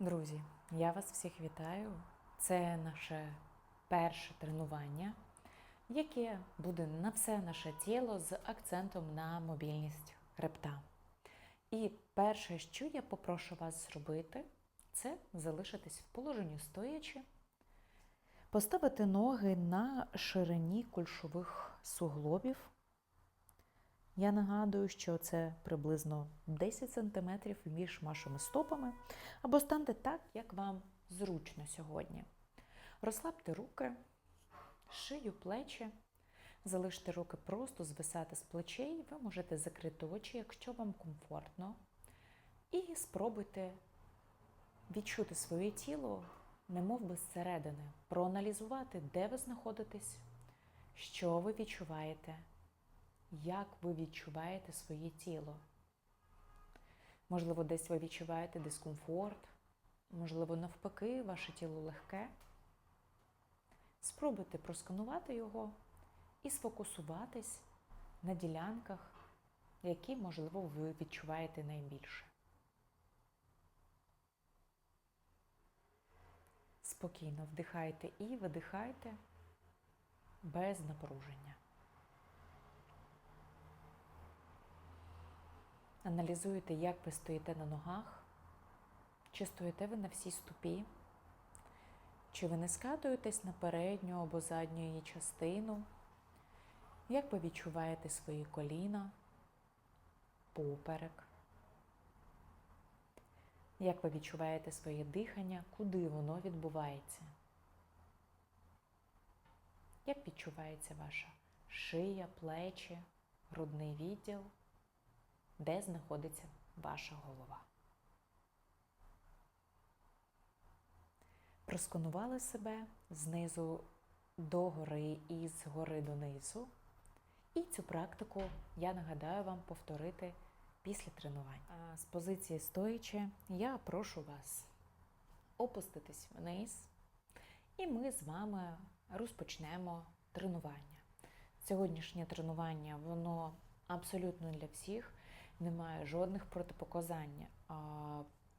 Друзі, я вас всіх вітаю. Це наше перше тренування, яке буде на все наше тіло з акцентом на мобільність хребта. І перше, що я попрошу вас зробити, це залишитись в положенні стоячи, поставити ноги на ширині кульшових суглобів. Я нагадую, що це приблизно 10 см між вашими стопами, або станьте так, як вам зручно сьогодні. Розслабте руки, шию, плечі, залиште руки просто звисати з плечей. Ви можете закрити очі, якщо вам комфортно. І спробуйте відчути своє тіло, немов би зсередини, проаналізувати, де ви знаходитесь, що ви відчуваєте як ви відчуваєте своє тіло. Можливо, десь ви відчуваєте дискомфорт, можливо, навпаки, ваше тіло легке. Спробуйте просканувати його і сфокусуватись на ділянках, які, можливо, ви відчуваєте найбільше. Спокійно вдихайте і видихайте без напруження. Аналізуєте, як ви стоїте на ногах, чи стоїте ви на всій ступі, чи ви не скатуєтесь на передню або задню її частину, як ви відчуваєте свої коліна, поперек, як ви відчуваєте своє дихання, куди воно відбувається, як відчувається ваша шия, плечі, грудний відділ де знаходиться ваша голова. Просканували себе знизу до гори і з гори донизу. І цю практику я нагадаю вам повторити після тренувань. З позиції стоячи, я прошу вас опуститись вниз, і ми з вами розпочнемо тренування. Сьогоднішнє тренування, воно абсолютно для всіх немає жодних протипоказань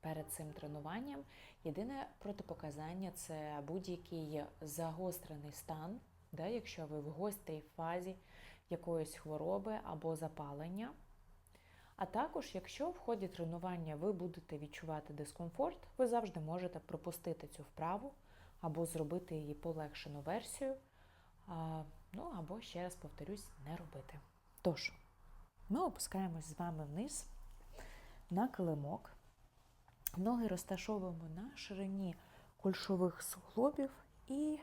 перед цим тренуванням. Єдине протипоказання це будь-який загострений стан, да, якщо ви в гострій фазі якоїсь хвороби або запалення. А також, якщо в ході тренування ви будете відчувати дискомфорт, ви завжди можете пропустити цю вправу або зробити її полегшену версію, ну або, ще раз повторюсь, не робити. Тож, ми опускаємось з вами вниз на килимок. Ноги розташовуємо на ширині кульшових суглобів і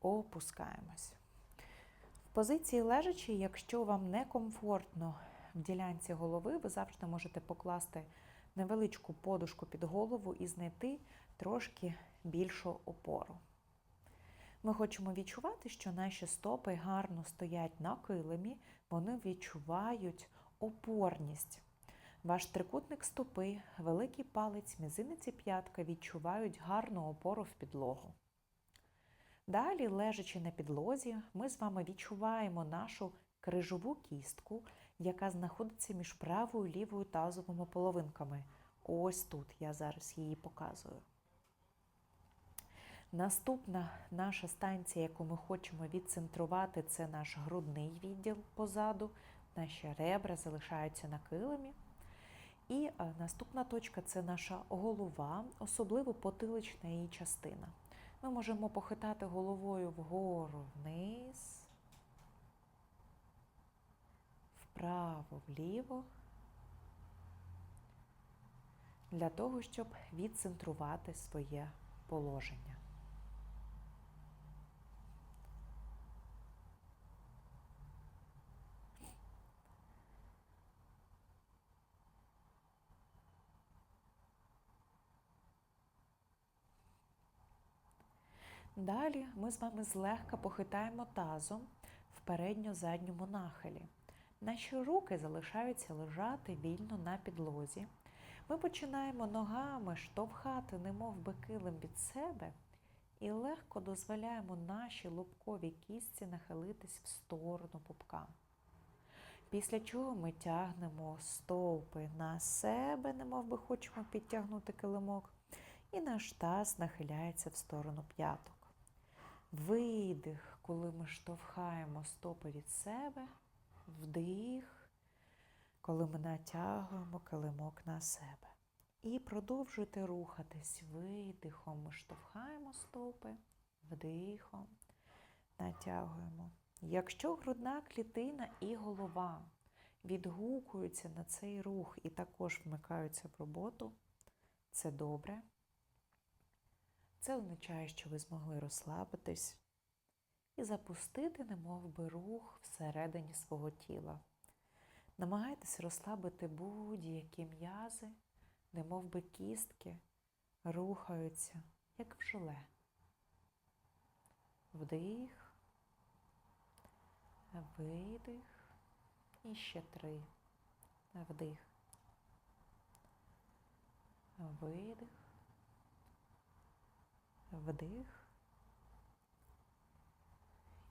опускаємось. В позиції лежачі, якщо вам некомфортно в ділянці голови, ви завжди можете покласти невеличку подушку під голову і знайти трошки більшу опору. Ми хочемо відчувати, що наші стопи гарно стоять на килимі, вони відчувають опорність. Ваш трикутник стопи, великий палець, мізинець і п'ятка відчувають гарну опору в підлогу. Далі, лежачи на підлозі, ми з вами відчуваємо нашу крижову кістку, яка знаходиться між правою і лівою тазовими половинками. Ось тут я зараз її показую. Наступна наша станція, яку ми хочемо відцентрувати, це наш грудний відділ позаду. Наші ребра залишаються на килимі. І е, наступна точка це наша голова, особливо потилична її частина. Ми можемо похитати головою вгору вниз, вправо, вліво, для того, щоб відцентрувати своє положення. Далі ми з вами злегка похитаємо тазом в передньо-задньому нахилі. Наші руки залишаються лежати вільно на підлозі. Ми починаємо ногами штовхати, немов би килим від себе, і легко дозволяємо нашій лобковій кістці нахилитись в сторону пупка. Після чого ми тягнемо стовпи на себе, немов би хочемо підтягнути килимок. І наш таз нахиляється в сторону п'яток. Видих, коли ми штовхаємо стопи від себе, вдих, коли ми натягуємо килимок на себе. І продовжуйте рухатись видихом. Ми штовхаємо стопи, вдихом, натягуємо. Якщо грудна клітина і голова відгукуються на цей рух і також вмикаються в роботу, це добре. Це означає, що ви змогли розслабитись і запустити, немов би рух всередині свого тіла. Намагайтесь розслабити будь-які м'язи, немов би кістки рухаються, як в желе. Вдих, видих. І ще три. Вдих. Видих. Вдих.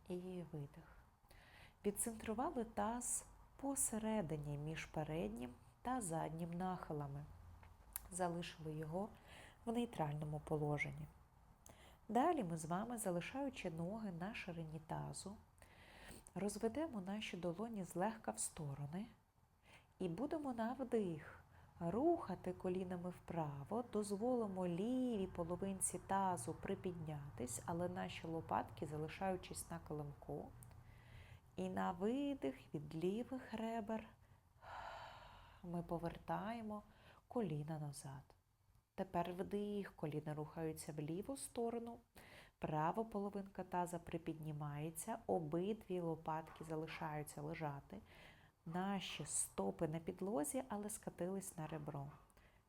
І видих. Підцентрували таз посередині між переднім та заднім нахилами. Залишили його в нейтральному положенні. Далі ми з вами, залишаючи ноги на ширині тазу, розведемо наші долоні злегка в сторони і будемо на вдих рухати колінами вправо, дозволимо лівій половинці тазу припіднятись, але наші лопатки, залишаючись на килимку. І на видих від лівих ребер ми повертаємо коліна назад. Тепер вдих, коліна рухаються в ліву сторону. Права половинка таза припіднімається, обидві лопатки залишаються лежати. Наші стопи на підлозі, але скатились на ребро.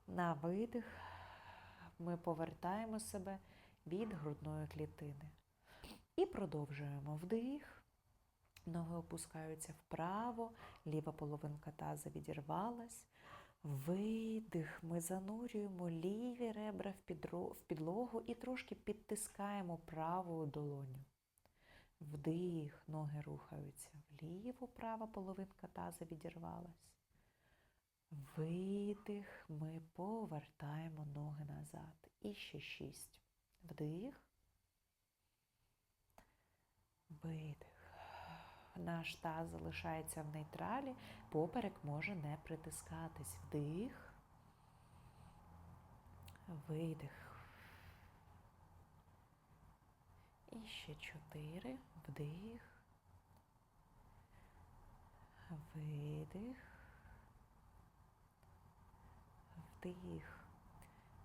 На видих ми повертаємо себе від грудної клітини. І продовжуємо вдих. Ноги опускаються вправо, ліва половинка таза відірвалась. Видих, ми занурюємо ліві ребра в підлогу і трошки підтискаємо праву долоню. Вдих, ноги рухаються вліво, права половинка таза відірвалась. Видих, ми повертаємо ноги назад. І ще шість. Вдих. Видих наш таз залишається в нейтралі, поперек може не притискатись. Вдих, видих. І ще чотири. Вдих. Видих. Вдих.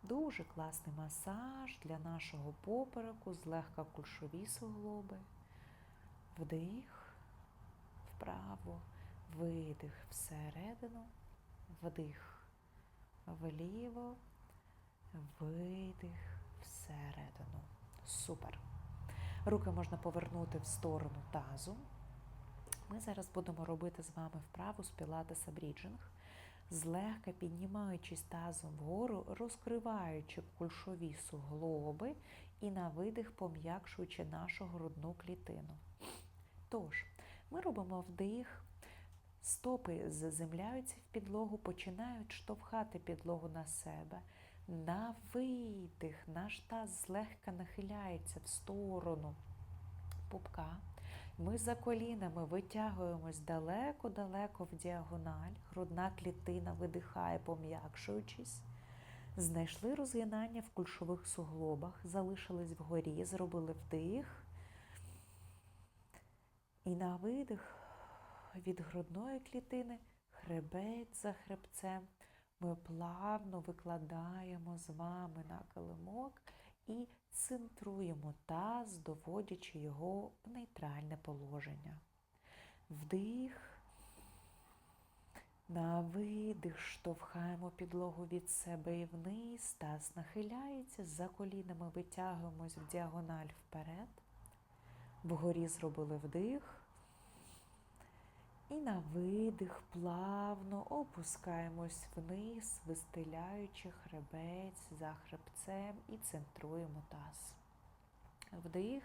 Дуже класний масаж для нашого попереку, злегка кульшові суглоби. Вдих вправо, видих всередину, вдих, вліво, видих всередину. Супер. Руки можна повернути в сторону тазу. Ми зараз будемо робити з вами вправу з пілатеса бріджинг, злегка піднімаючись тазом вгору, розкриваючи кульшові суглоби і на видих пом'якшуючи нашу грудну клітину. Тож, ми робимо вдих, стопи заземляються в підлогу, починають штовхати підлогу на себе. На видих наш таз злегка нахиляється в сторону пупка. Ми за колінами витягуємось далеко-далеко в діагональ. Грудна клітина видихає, пом'якшуючись. Знайшли розгинання в кульшових суглобах, залишились вгорі, зробили вдих. І на видих від грудної клітини хребець за хребцем ми плавно викладаємо з вами на килимок і центруємо таз, доводячи його в нейтральне положення. Вдих. На видих штовхаємо підлогу від себе і вниз, таз нахиляється, за колінами витягуємось в діагональ вперед. Вгорі зробили вдих. І на видих плавно опускаємось вниз, вистеляючи хребець за хребцем і центруємо таз. Вдих.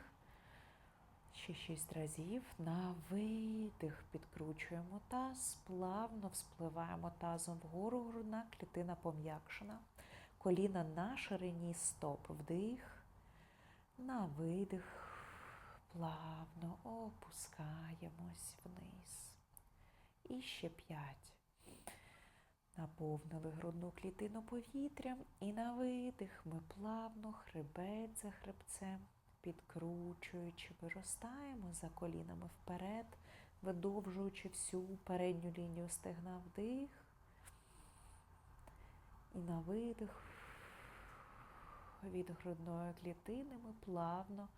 Ще шість разів. На видих підкручуємо таз, плавно вспливаємо тазом вгору, грудна клітина пом'якшена. коліна на ширині стоп. Вдих, на видих. Плавно опускаємось вниз. І ще п'ять. Наповнили грудну клітину повітрям і на видих ми плавно хребет за хребцем, підкручуючи, виростаємо за колінами вперед, видовжуючи всю передню лінію стегна вдих. І на видих від грудної клітини ми плавно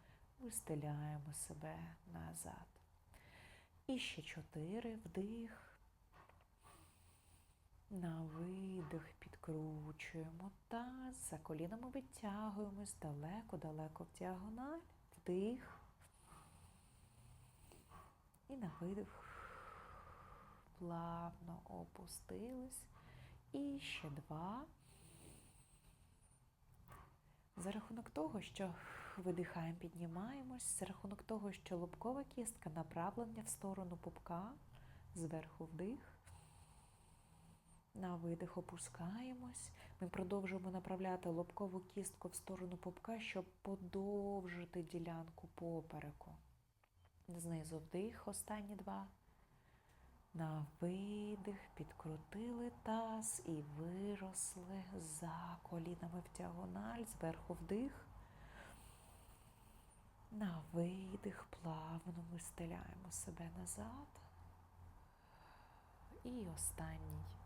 вистеляємо себе назад. І ще чотири вдих. На видих підкручуємо таз, за колінами витягуємось далеко-далеко в діагональ, вдих. І на видих плавно опустились. І ще два. За рахунок того, що видихаємо, піднімаємось, за рахунок того, що лобкова кістка направлення в сторону пупка, зверху вдих. На видих опускаємось. Ми продовжуємо направляти лобкову кістку в сторону пупка, щоб подовжити ділянку попереку. Знизу вдих, останні два. На видих підкрутили таз і виросли за колінами в діагональ, зверху вдих. На видих плавно вистеляємо себе назад. І останній.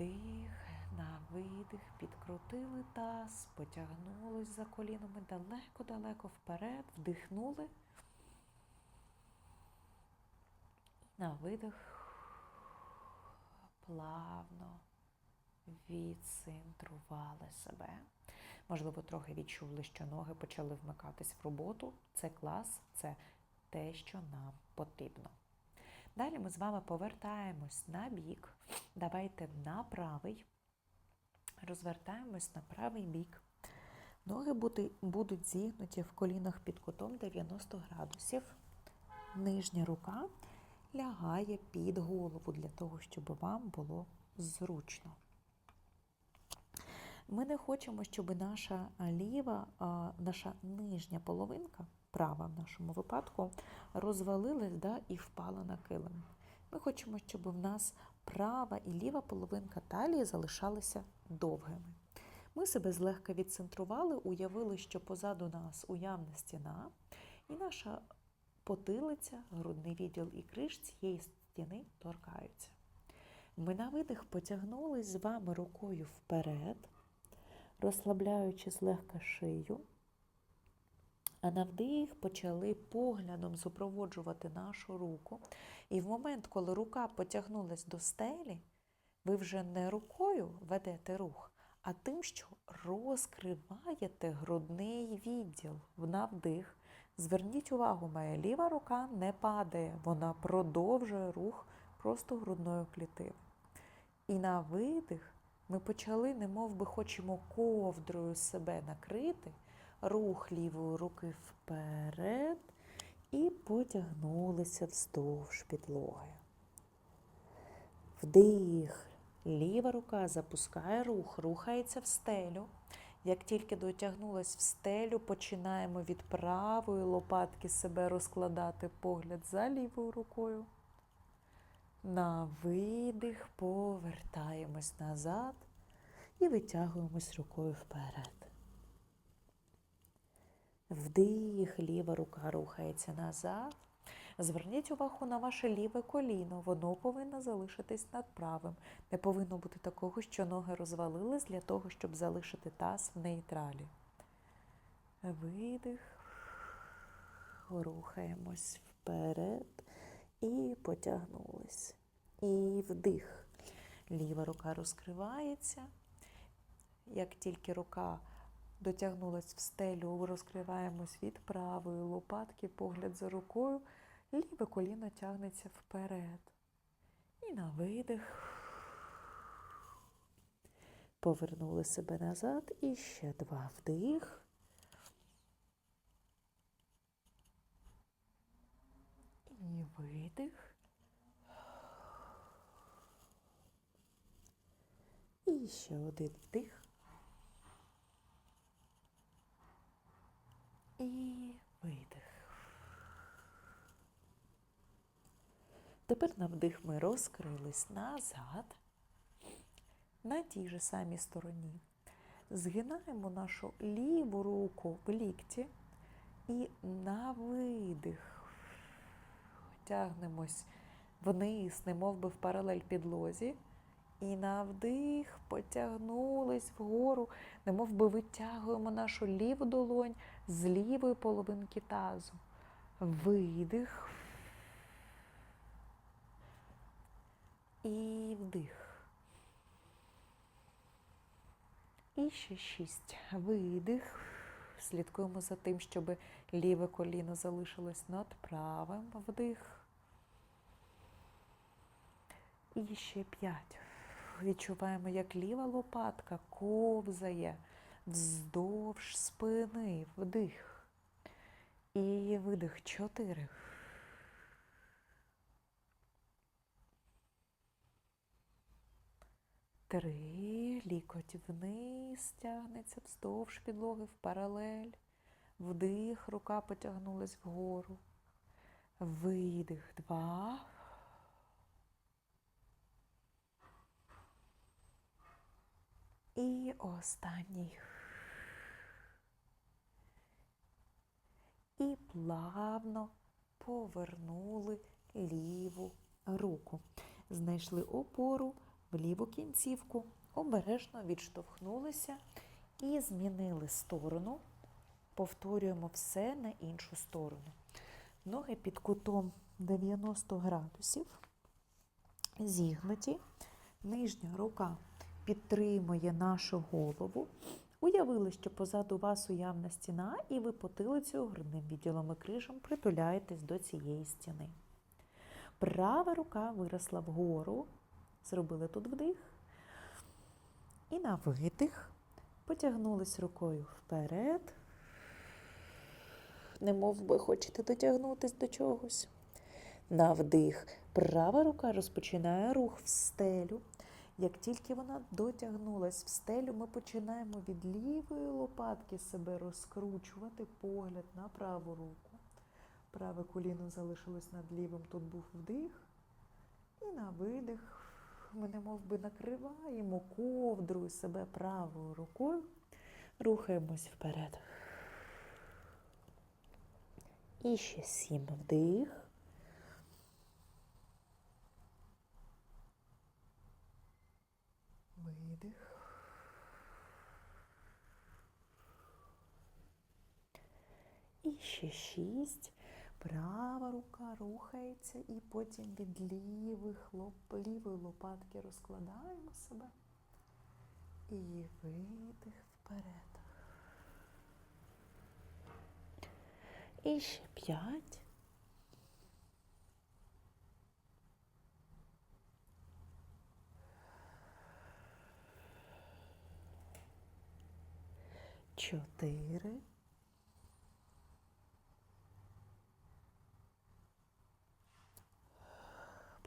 Вдих, на видих, підкрутили таз, потягнулись за колінами далеко-далеко вперед, вдихнули. На видих плавно відцентрували себе. Можливо, трохи відчули, що ноги почали вмикатись в роботу. Це клас, це те, що нам потрібно. Далі ми з вами повертаємось на бік. Давайте на правий. Розвертаємось на правий бік. Ноги будуть зігнуті в колінах під кутом 90 градусів. Нижня рука лягає під голову для того, щоб вам було зручно. Ми не хочемо, щоб наша ліва, наша нижня половинка, права в нашому випадку, розвалилась да, і впала на килим. Ми хочемо, щоб в нас права і ліва половинка талії залишалися довгими. Ми себе злегка відцентрували, уявили, що позаду нас уявна стіна, і наша потилиця, грудний відділ і криш цієї стіни торкаються. Ми на видих потягнулись з вами рукою вперед, розслабляючи злегка шию, а на вдих почали поглядом супроводжувати нашу руку. І в момент, коли рука потягнулась до стелі, ви вже не рукою ведете рух, а тим, що розкриваєте грудний відділ на вдих. Зверніть увагу, моя ліва рука не падає, вона продовжує рух просто грудною клітиною. І на видих ми почали, немов би хочемо ковдрою себе накрити, рух лівої руки вперед і потягнулися вздовж підлоги. Вдих. Ліва рука запускає рух, рухається в стелю. Як тільки дотягнулась в стелю, починаємо від правої лопатки себе розкладати погляд за лівою рукою. На видих повертаємось назад і витягуємось рукою вперед. Вдих, ліва рука рухається назад. Зверніть увагу на ваше ліве коліно, воно повинно залишитись над правим. Не повинно бути такого, що ноги розвалились для того, щоб залишити таз в нейтралі. Видих, рухаємось вперед і потягнулись. І вдих. Ліва рука розкривається. Як тільки рука дотягнулась в стелю, розкриваємось від правої лопатки, погляд за рукою. Ліве коліно тягнеться вперед. І на видих. Повернули себе назад. І ще два вдих. І видих. І ще один вдих. І видих. Тепер на вдих ми розкрились назад, на тій же самій стороні. Згинаємо нашу ліву руку в лікті і на видих тягнемось вниз, немов би в паралель підлозі. І на вдих потягнулись вгору, немов би витягуємо нашу ліву долонь з лівої половинки тазу. Видих. І вдих. І ще шість. Видих. Слідкуємо за тим, щоб ліве коліно залишилось над правим. Вдих. І ще п'ять. Відчуваємо, як ліва лопатка ковзає вздовж спини. Вдих. І видих. Чотири. Три. Лікоть вниз тягнеться вздовж підлоги в паралель. Вдих, рука потягнулась вгору. Видих. Два. І останній. І плавно повернули ліву руку. Знайшли опору в ліву кінцівку, обережно відштовхнулися і змінили сторону. Повторюємо все на іншу сторону. Ноги під кутом 90 градусів, зігнуті, нижня рука підтримує нашу голову. Уявили, що позаду вас уявна стіна, і ви потилицею грудним відділом і крижем притуляєтесь до цієї стіни. Права рука виросла вгору, зробили тут вдих. І на видих потягнулись рукою вперед, немов би хочете дотягнутися до чогось. На вдих. Права рука розпочинає рух в стелю. Як тільки вона дотягнулась в стелю, ми починаємо від лівої лопатки себе розкручувати погляд на праву руку. Праве коліно залишилось над лівим, тут був вдих. І на видих ми немов би накриваємо ковдрою себе правою рукою, рухаємось вперед. І ще сім вдих. Видих. І ще шість. Права рука рухається і потім від лівих, лоп, лівої лопатки розкладаємо себе. І видих вперед. І ще п'ять. Чотири.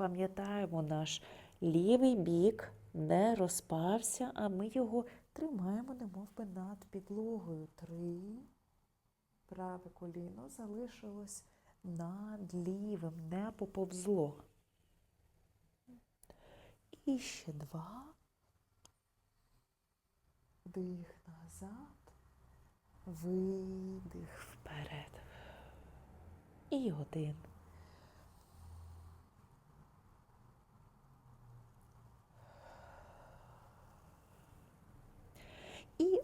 Пам'ятаємо, наш лівий бік не розпався, а ми його тримаємо, немов би над підлогою. Три. Праве коліно залишилось над лівим, не поповзло. І ще два. Вдих назад, видих вперед. І один.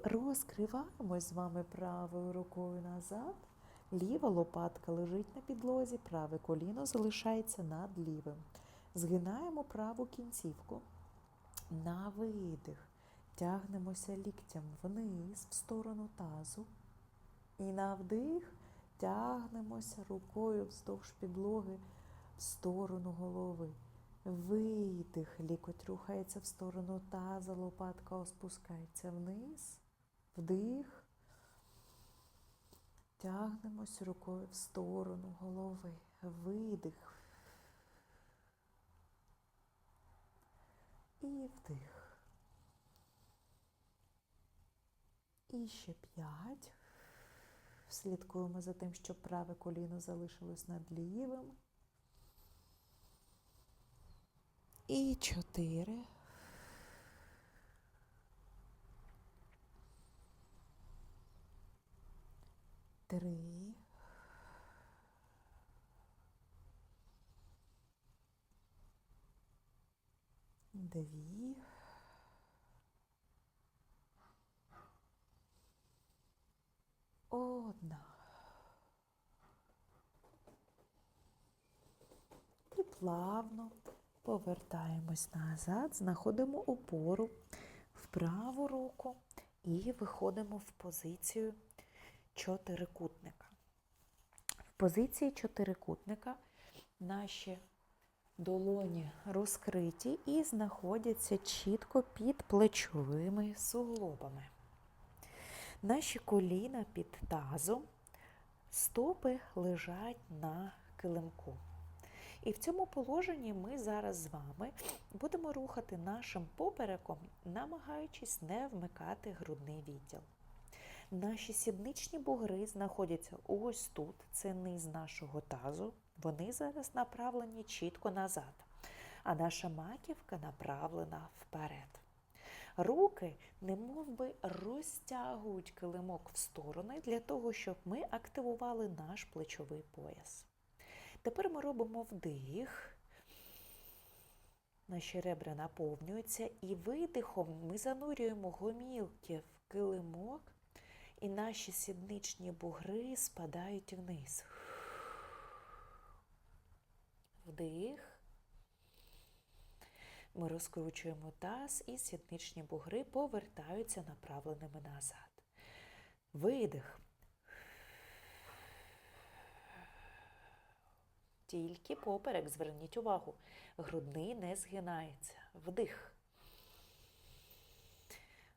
Розкриваємось з вами правою рукою назад. Ліва лопатка лежить на підлозі, праве коліно залишається над лівим. Згинаємо праву кінцівку. На видих. Тягнемося ліктям вниз в сторону тазу. І на вдих тягнемося рукою вздовж підлоги в сторону голови. Видих, лікоть рухається в сторону таза, лопатка опускається вниз, вдих, тягнемось рукою в сторону голови, видих. І вдих. І ще п'ять. Слідкуємо за тим, щоб праве коліно залишилось над лівим. І чотири. Три. Дві. Одна. І плавно повертаємось назад, знаходимо опору в праву руку і виходимо в позицію чотирикутника. В позиції чотирикутника наші долоні розкриті і знаходяться чітко під плечовими суглобами. Наші коліна під тазом, стопи лежать на килимку. І в цьому положенні ми зараз з вами будемо рухати нашим попереком, намагаючись не вмикати грудний відділ. Наші сідничні бугри знаходяться ось тут, це низ нашого тазу. Вони зараз направлені чітко назад, а наша маківка направлена вперед. Руки немов би розтягують килимок в сторони для того, щоб ми активували наш плечовий пояс. Тепер ми робимо вдих. Наші ребра наповнюються, і видихом ми занурюємо гомілки в килимок, і наші сідничні бугри спадають вниз. Вдих. Ми розкручуємо таз і сідничні бугри повертаються направленими назад. Видих. Тільки поперек, зверніть увагу, грудний не згинається. Вдих.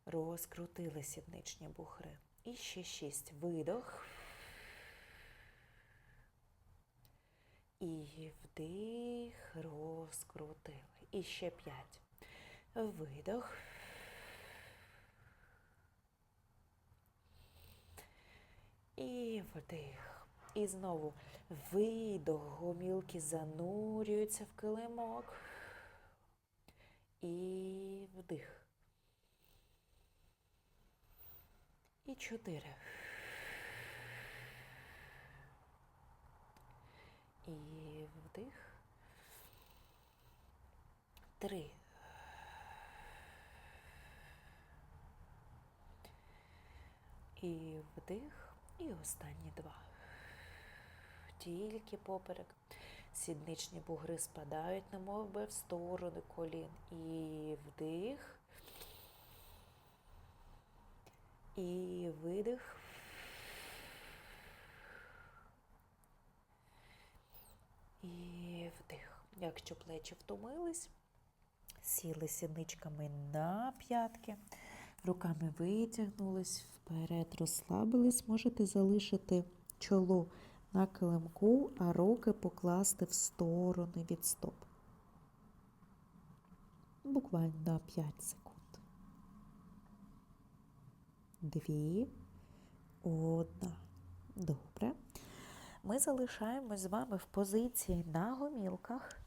Розкрутили сідничні бугри. І ще шість. Видох. І вдих, розкрутили. І ще п'ять. Видох. І вдих. І знову видох. Гомілки занурюються в килимок. І вдих. І чотири. І вдих. Три. І вдих. І останні два. Тільки поперек. Сідничні бугри спадають, немов би в сторони колін. І вдих. І видих. І вдих. Якщо плечі втомились, сіли сідничками на п'ятки, руками витягнулись, вперед розслабились, можете залишити чоло на килимку, а руки покласти в сторони від стоп. Буквально на 5 секунд. Дві, одна. Добре. Ми залишаємось з вами в позиції на гомілках.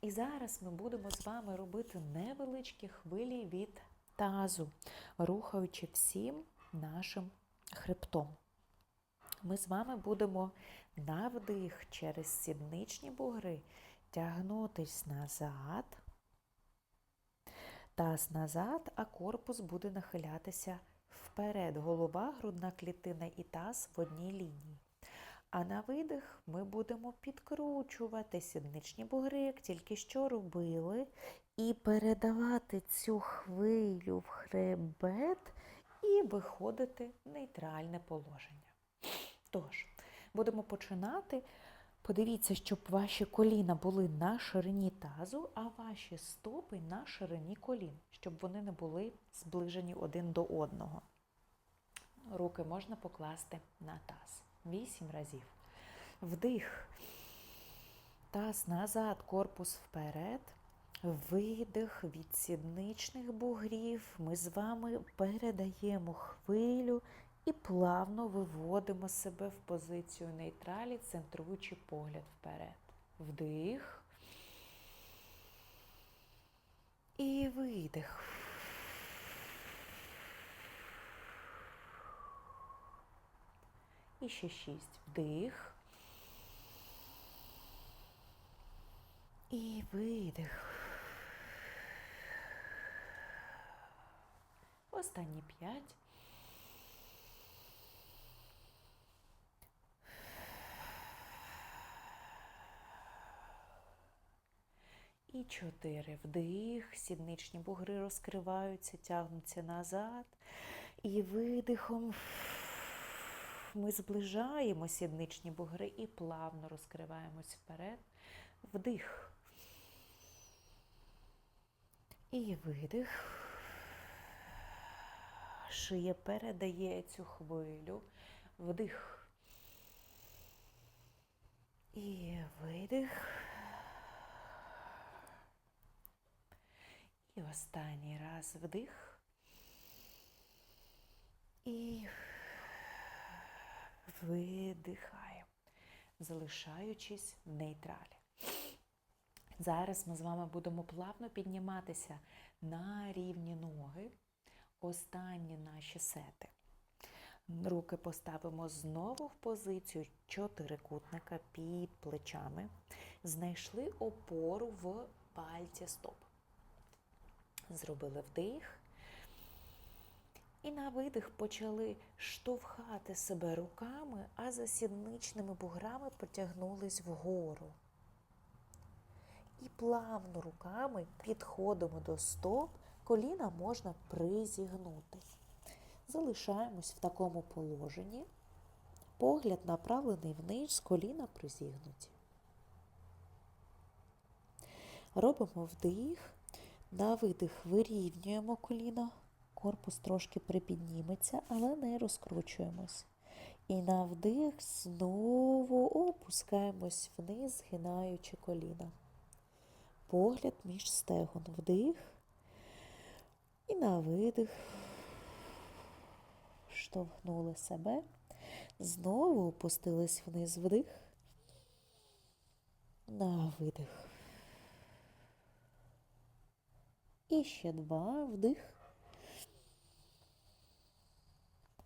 І зараз ми будемо з вами робити невеличкі хвилі від тазу, рухаючи всім нашим хребтом. Ми з вами будемо на вдих через сідничні бугри тягнутись назад, таз назад, а корпус буде нахилятися вперед. Голова, грудна клітина і таз в одній лінії. А на видих ми будемо підкручувати сідничні бугри, як тільки що робили, і передавати цю хвилю в хребет і виходити в нейтральне положення. Тож, будемо починати. Подивіться, щоб ваші коліна були на ширині тазу, а ваші стопи на ширині колін, щоб вони не були зближені один до одного. Руки можна покласти на таз. Вісім разів. Вдих. Таз назад, корпус вперед. Видих від сідничних бугрів. Ми з вами передаємо хвилю і плавно виводимо себе в позицію нейтралі, центруючи погляд вперед. Вдих. І видих. І ще шість. Вдих. І видих. Останні п'ять. І чотири. Вдих. Сідничні бугри розкриваються, тягнуться назад. І видихом ми зближаємо сідничні бугри і плавно розкриваємось вперед. Вдих. І видих. Шия передає цю хвилю. Вдих. І видих. І останній раз вдих. І видихаємо, залишаючись в нейтралі. Зараз ми з вами будемо плавно підніматися на рівні ноги. Останні наші сети. Руки поставимо знову в позицію чотирикутника під плечами. Знайшли опору в пальці стоп. Зробили вдих. І на видих почали штовхати себе руками, а за сідничними буграми потягнулись вгору. І плавно руками підходимо до стоп, коліна можна призігнути. Залишаємось в такому положенні. Погляд направлений вниз, коліна призігнуті. Робимо вдих, на видих вирівнюємо коліна, корпус трошки припідніметься, але не розкручуємось. І на вдих знову опускаємось вниз, згинаючи коліна. Погляд між стегон. Вдих. І на видих. Штовхнули себе. Знову опустились вниз вдих. На видих. І ще два вдих.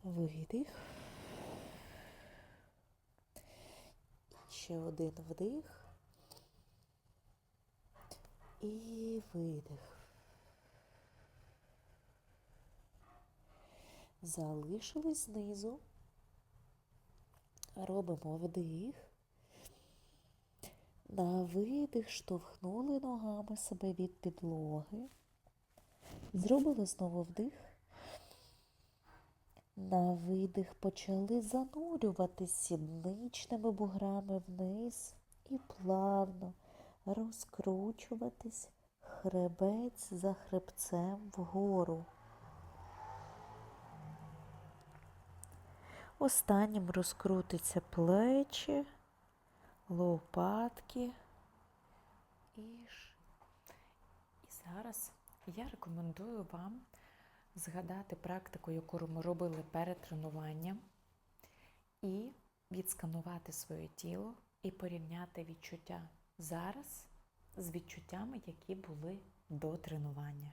Видих. Ще один вдих. І видих. Залишились знизу. Робимо вдих. На видих штовхнули ногами себе від підлоги. Зробили знову вдих. На видих почали занурюватись сідничними буграми вниз і плавно розкручуватись хребець за хребцем вгору. Останнім розкрутиться плечі, лопатки і. І зараз я рекомендую вам згадати практику, яку ми робили перед тренуванням, і відсканувати своє тіло і порівняти відчуття зараз з відчуттями, які були до тренування.